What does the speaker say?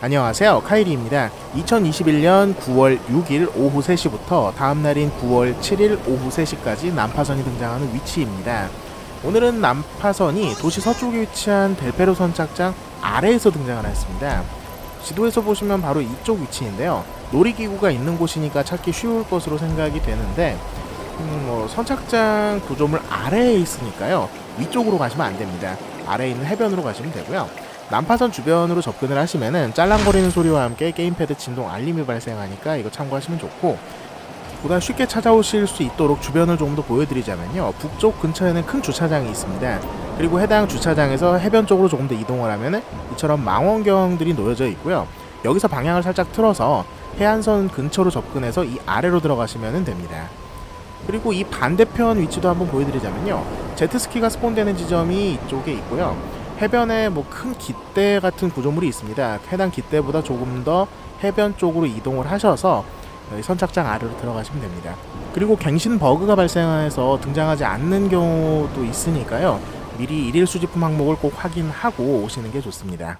안녕하세요. 카이리입니다. 2021년 9월 6일 오후 3시부터 다음 날인 9월 7일 오후 3시까지 난파선이 등장하는 위치입니다. 오늘은 난파선이 도시 서쪽에 위치한 델페로 선착장 아래에서 등장을 했습니다. 지도에서 보시면 바로 이쪽 위치인데요. 놀이기구가 있는 곳이니까 찾기 쉬울 것으로 생각이 되는데 음, 뭐 선착장 구조물 아래에 있으니까요. 위쪽으로 가시면 안 됩니다. 아래에 있는 해변으로 가시면 되고요. 난파선 주변으로 접근을 하시면은 짤랑거리는 소리와 함께 게임패드 진동 알림이 발생하니까 이거 참고하시면 좋고 보다 쉽게 찾아오실 수 있도록 주변을 조금 더 보여드리자면요. 북쪽 근처에는 큰 주차장이 있습니다. 그리고 해당 주차장에서 해변 쪽으로 조금 더 이동을 하면은 이처럼 망원경들이 놓여져 있고요. 여기서 방향을 살짝 틀어서 해안선 근처로 접근해서 이 아래로 들어가시면 됩니다. 그리고 이 반대편 위치도 한번 보여드리자면요. 제트스키가 스폰되는 지점이 이쪽에 있고요 해변에 뭐 큰 깃대 같은 구조물이 있습니다. 해당 깃대보다 조금 더 해변 쪽으로 이동을 하셔서 선착장 아래로 들어가시면 됩니다. 그리고 갱신 버그가 발생해서 등장하지 않는 경우도 있으니까요. 미리 일일 수집품 항목을 꼭 확인하고 오시는 게 좋습니다.